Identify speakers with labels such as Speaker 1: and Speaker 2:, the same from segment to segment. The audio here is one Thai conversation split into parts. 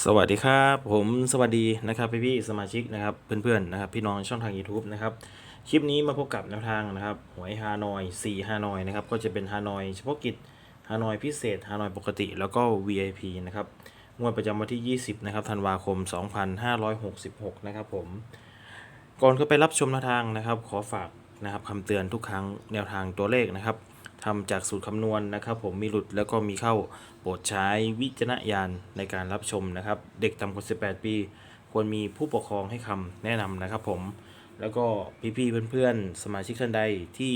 Speaker 1: สวัสดีครับผมสวัสดีนะครับพี่พี่สมาชิกนะครับเพื่อนๆนะครับพี่น้องช่องทาง YouTube นะครับคลิปนี้มาพบกับแนวทางนะครับหวยฮานอย4ฮานอยนะครับก็จะเป็นฮานอยเฉพาะกิจฮานอยพิเศษฮานอยปกติแล้วก็ VIP นะครับงวดประจำวันที่ 20นะครับธันวาคม 2566นะครับผมก่อนเข้าไปรับชมแนวทางนะครับ ขอฝากนะครับคำเตือนทุกครั้งแนวทางตัวเลขนะครับ ทำจากสูตรคำนวณนะครับ ผมมีหลุดแล้วก็มีเข้าโปรดใช้วิจารณญาณในการรับชมนะครับ เด็กต่ำกว่า 18 ปี ควรมีผู้ปกครองให้คำแนะนำนะครับ ผมแล้วก็พี่ๆเพื่อนๆ สมาชิกท่านใดที่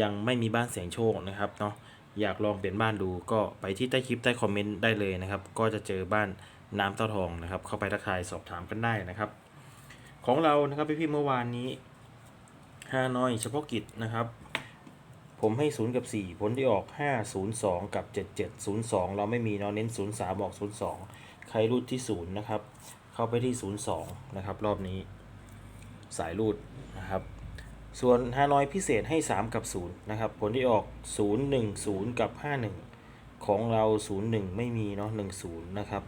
Speaker 1: ยังไม่มีบ้านเสียงโชคนะครับเนาะอยากลองเปลี่ยนบ้านดูก็ไปที่ใต้คลิปใต้คอมเมนต์ได้เลยนะครับ ก็จะเจอบ้านน้ำเต้าทองนะครับ เข้าไปทักทายสอบถามกันได้นะครับ ของเรานะครับพี่ๆเมื่อวานนี้ฮานอยเฉพาะกิจนะครับ ผมให้ 0 กับ 4 ผลที่ออก 5 0 2 กับ 7 7 0 2 เราไม่มีเนาะเน้น 0 3 ออก 0 2 ใครรูดที่ 0 นะครับ เข้าไปที่ 0 2 นะครับ รอบนี้สายรูดนะครับ ส่วนฮานอยพิเศษให้ 3 กับ 0 นะครับ ผลที่ออก 0 1 0 กับ 5 1 ของเรา 0 1 ไม่มีเนาะ1 0 นะครับ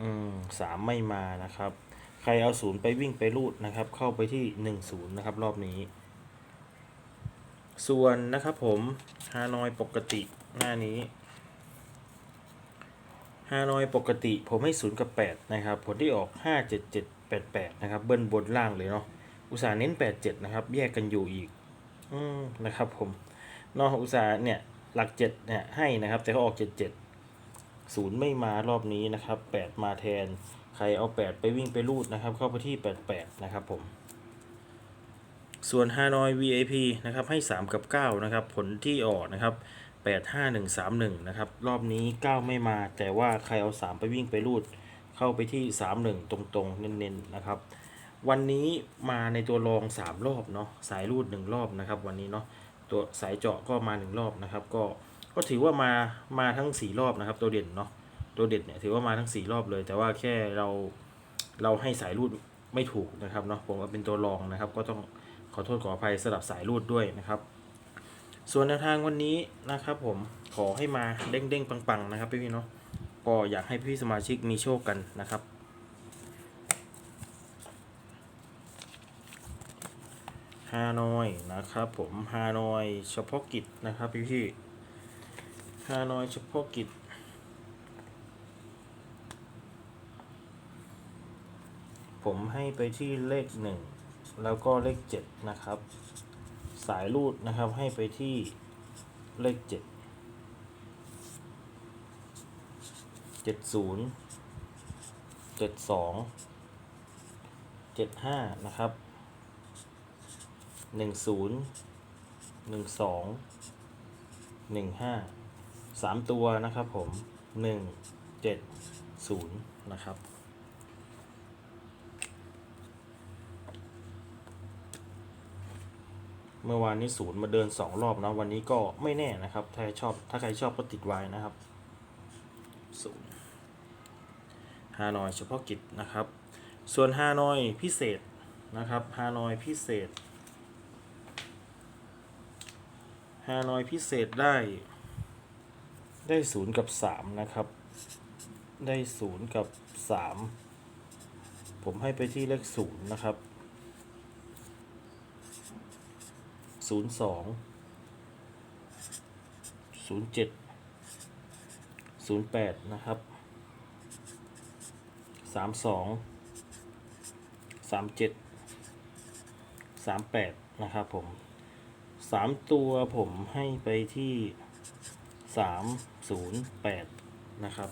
Speaker 1: อืมสามไม่มานะครับ ใครเอาศูนย์ไปวิ่งไปรูดนะครับ เข้าไปที่หนึ่งศูนย์นะครับ รอบนี้ ส่วนนะครับผมฮานอยปกติหน้านี้ฮานอยปกติผมให้ศูนย์กับแปดนะครับผลที่ออกห้าเจ็ดเจ็ดแปดแปดนะครับ เบิ้ลบนล่างเลยเนาะอุตสาห์เน้นแปดเจ็ดนะครับ แยกกันอยู่อีกอืมนะครับผมนอกอุตสาห์เนี่ยหลักเจ็ดเนี่ยให้นะครับ แต่เขาออกเจ็ดเจ็ดศูนย์ไม่มารอบนี้นะครับแปดมาแทน ใครเอาแปดไปวิ่งไปรูดนะครับ เข้าไปที่แปดแปดนะครับผม ส่วนฮานอย VIP นะครับให้ 3 กับ 9 นะครับ ผลที่ออกนะครับ 8 5 1 3 1 นะครับ รอบนี้ 9 ไม่มาแต่ว่าใครเอา 3 ไปวิ่งไปรูด เข้าไปที่ 3 1 ตรงๆ เน้นๆ นะครับ วันนี้มาในตัวรอง 3 รอบเนาะสายรูด 1 รอบนะครับ วันนี้เนาะตัวสายเจาะก็มา 1 รอบนะครับ ก็ก็ถือว่ามามาทั้ง 4 รอบนะครับ ตัวเด่นเนาะตัวเด่นเนี่ยถือว่ามาทั้ง 4 รอบเลย แต่ว่าแค่เราเราให้สายรูดไม่ถูกนะครับเนาะผมว่าเป็นตัวรองนะครับ ก็ต้อง ขอโทษขออภัยสลับสายรูดด้วยนะครับ ส่วนแนวทางวันนี้นะครับ ผมขอให้มาเด้งๆปังๆนะครับพี่ๆเนาะก็อยากให้พี่สมาชิกมีโชคกันนะครับ ฮานอยนะครับผมฮานอยเฉพาะกิจนะครับพี่ๆฮานอยเฉพาะกิจ ผมให้ไปที่เลขหนึ่ง แล้วก็เลขเจ็ดนะครับ สายรูดนะครับให้ไปที่เลขเจ็ดเจ็ดศูนย์เจ็ดสองเจ็ดห้านะครับหนึ่งศูนย์หนึ่งสองหนึ่งห้าสามตัวนะครับผมหนึ่งเจ็ดศูนย์นะครับ เมื่อวานนี้ศูนย์มาเดินสองรอบนะวันนี้ก็ไม่แน่นะครับ ถ้าใครชอบถ้าใครชอบก็ติดไว้นะครับศูนย์ฮานอยเฉพาะกิจนะครับ ส่วนฮานอยพิเศษนะครับฮานอยพิเศษฮานอยพิเศษได้ได้ศูนย์กับสามนะครับ ได้ศูนย์กับสามผมให้ไปที่เลขศูนย์นะครับ ศูนย์สองศูนย์เจ็ดศูนย์แปดนะครับสามสองสามเจ็ดสามแปดนะครับผมสามตัวผมให้ไปที่สามศูนย์แปดนะครับ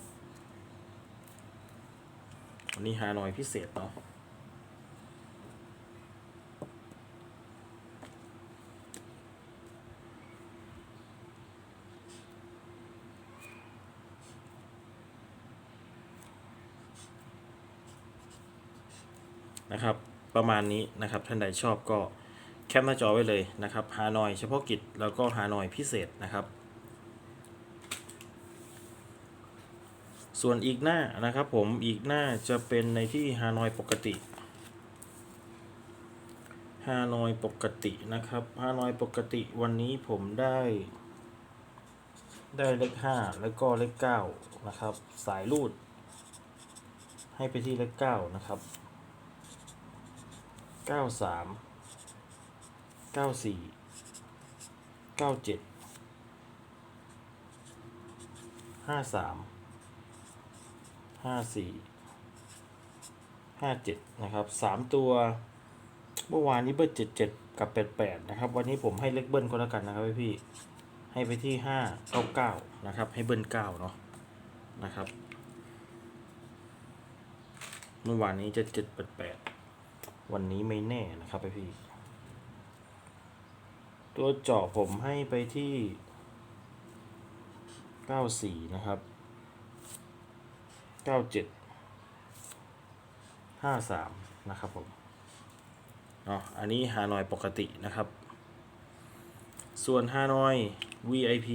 Speaker 1: อันนี้ฮานอยพิเศษเนาะ นะครับ ประมาณนี้นะครับท่านใดชอบก็แคปหน้าจอไว้เลยนะครับฮานอยเฉพาะกิจแล้วก็ฮานอยพิเศษนะครับ ส่วนอีกหน้านะครับผมอีกหน้าจะเป็นในที่ฮานอยปกติฮานอยปกตินะครับฮานอยปกติวันนี้ผมได้ ได้เลขห้าแล้วก็เลขเก้านะครับ สายรูด ให้ไปที่เลขเก้านะครับ เก้าสามเก้าสี่เก้าเจ็ดห้าสามห้าสี่ห้าเจ็ดนะครับสามตัว เมื่อวานนี้เบิ้ลเจ็ดเจ็ดกับแปดแปดนะครับ วันนี้ผมให้เล็กเบิ้ลก็แล้วกันนะครับพี่พี่ให้ไปที่ห้าเก้าเก้านะครับ ให้เบิ้ลเก้าเนาะนะครับ เมื่อวานนี้จะเจ็ดแปดแปด วันนี้ไม่แน่นะครับพี่ ตัวเจาะผมให้ไปที่เก้าสี่นะครับเก้าเจ็ดห้าสามนะครับผมเนาะอันนี้ฮานอยปกตินะครับ ส่วนฮานอย VIP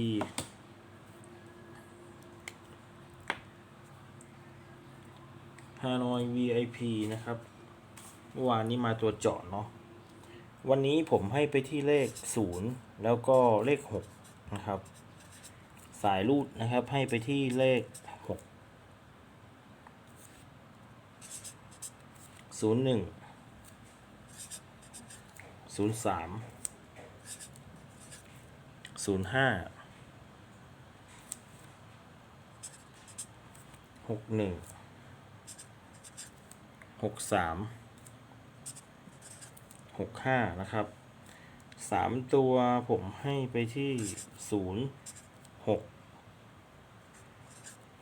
Speaker 1: ฮานอย VIP นะครับ มื่อวานนี้มาตัวเจาะเนาะวันนี้ผมให้ไปที่เลข 0 แล้วก็เลข 6 นะครับ สายรูดนะครับให้ไปที่เลข 6 01ศูนย์สามศูนย์ หกหนึ่งหกสามหกห้านะครับสามตัวผมให้ไปที่ศูนย์หก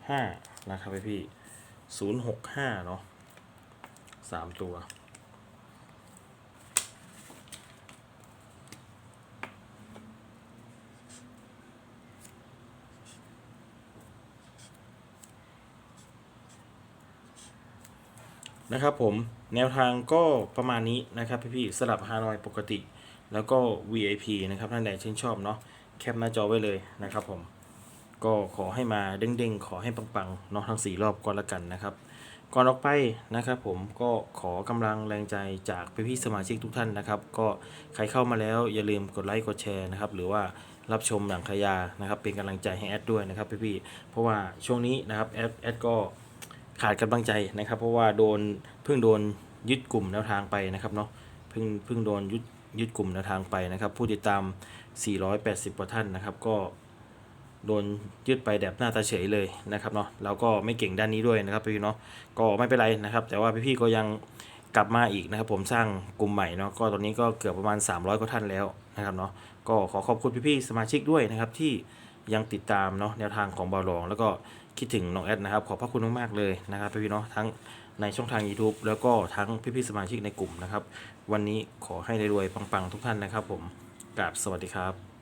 Speaker 1: ห้านะครับพี่ศูนย์หกห้าเนาะสามตัวนะครับผม แนวทางก็ประมาณนี้นะครับพี่ๆสลับฮานอยปกติ แล้วก็ VIP นะครับท่านใดชื่นชอบเนาะแคปหน้าจอไว้เลยนะครับผมก็ขอให้มาเด้งๆ ขอให้ปังๆเนาะทั้ง 4 รอบก็แล้วกันนะครับ ก่อนออกไปนะครับผมก็ขอกำลังแรงใจจากพี่ๆสมาชิกทุกท่านนะครับ ก็ใครเข้ามาแล้วอย่าลืมกดไลค์กดแชร์นะครับหรือว่ารับชมหนังขยานะครับ เป็นกำลังใจให้แอดด้วยนะครับพี่ๆเพราะว่าช่วงนี้นะครับแอดแอดก็ขาดกำลังใจนะครับ เพราะว่าโดนเพิ่งโดน ยึดกลุ่มแนวทางไปนะครับเนาะเพิ่งเพิ่งโดนยึดยึดกลุ่มแนวทางไปนะครับ ผู้ติดตาม 480 กว่าท่านนะครับ ก็โดนยึดไปแบบหน้าตาเฉยเลยนะครับเนาะเราก็ไม่เก่งด้านนี้ด้วยนะครับพี่เนาะก็ไม่เป็นไรนะครับ แต่ว่าพี่ๆก็ยังกลับมาอีกนะครับ ผมสร้างกลุ่มใหม่เนาะก็ตอนนี้ก็เกือบประมาณ 300กว่าท่านแล้วนะครับเนาะก็ขอขอบคุณพี่ๆสมาชิกด้วยนะครับที่ยังติดตามเนาะแนวทางของบอลลอง แล้วก็คิดถึงน้องแอดนะครับ ขอบพระคุณมากๆเลยนะครับพี่ๆเนาะทั้ง ในช่องทาง YouTube แล้วก็ทั้งพี่ๆสมาชิกในกลุ่มนะครับ วันนี้ขอให้รวยๆปังๆ ทุกท่านนะครับผมกราบสวัสดีครับ